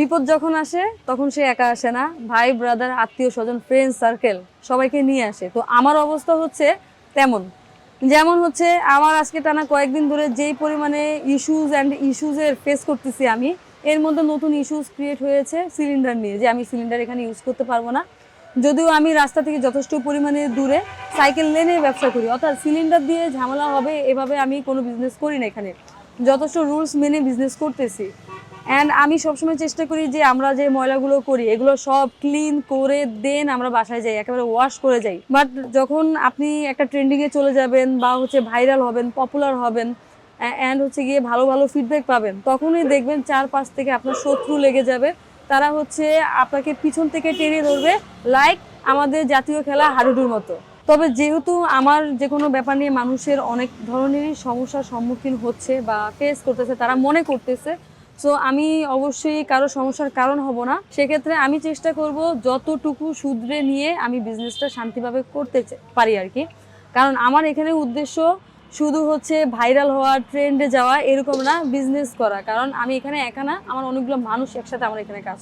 বিপদ যখন আসে, তখন সে একা আসে না। ভাই ব্রাদার আত্মীয় স্বজন ফ্রেন্ড সার্কেল সবাইকে নিয়ে আসে। তো আমার অবস্থা হচ্ছে তেমন। যেমন হচ্ছে আমার আজকে টানা কয়েকদিন ধরে যেই পরিমাণে ইস্যুজ অ্যান্ড ইস্যুজের ফেস করতেছি আমি, এর মধ্যে নতুন ইস্যুস ক্রিয়েট হয়েছে সিলিন্ডার নিয়ে, যে আমি সিলিন্ডার এখানে ইউজ করতে পারব না। যদিও আমি রাস্তা থেকে যথেষ্ট পরিমাণে দূরে সাইকেল লেনে ব্যবসা করি, অর্থাৎ সিলিন্ডার দিয়ে ঝামেলা হবে এভাবে আমি কোনো বিজনেস করি না এখানে। যথেষ্ট রুলস মেনে বিজনেস করতেছি। অ্যান্ড আমি সবসময় চেষ্টা করি যে আমরা যে ময়লাগুলো করি, এগুলো সব ক্লিন করে দেন আমরা বাসায় যাই, একেবারে ওয়াশ করে যাই। বাট যখন আপনি একটা ট্রেন্ডিংয়ে চলে যাবেন বা হচ্ছে ভাইরাল হবেন পপুলার হবেন অ্যান্ড হচ্ছে গিয়ে ভালো ভালো ফিডব্যাক পাবেন, তখনই দেখবেন চারপাশ থেকে আপনার শত্রু লেগে যাবে। তারা হচ্ছে আপনাকে পিছন থেকে টেনে ধরবে লাইক আমাদের জাতীয় খেলা হাডুডুর মতো। তবে যেহেতু আমার যে কোনো ব্যাপার নিয়ে মানুষের অনেক ধরনেরই সমস্যার সম্মুখীন হচ্ছে বা ফেস করতেছে, তারা মনে করতেছে সো আমি অবশ্যই কারও সমস্যার কারণ হব না। সেক্ষেত্রে আমি চেষ্টা করব যতটুকু সুদ্রে নিয়ে আমি বিজনেসটা শান্তিভাবে করতে পারি আর কি। কারণ আমার এখানে উদ্দেশ্য শুধু হচ্ছে ভাইরাল হওয়া ট্রেন্ডে যাওয়া এরকম না বিজনেস করা। কারণ আমি এখানে একা না, আমার অনেকগুলো মানুষ একসাথে আমার এখানে কাজ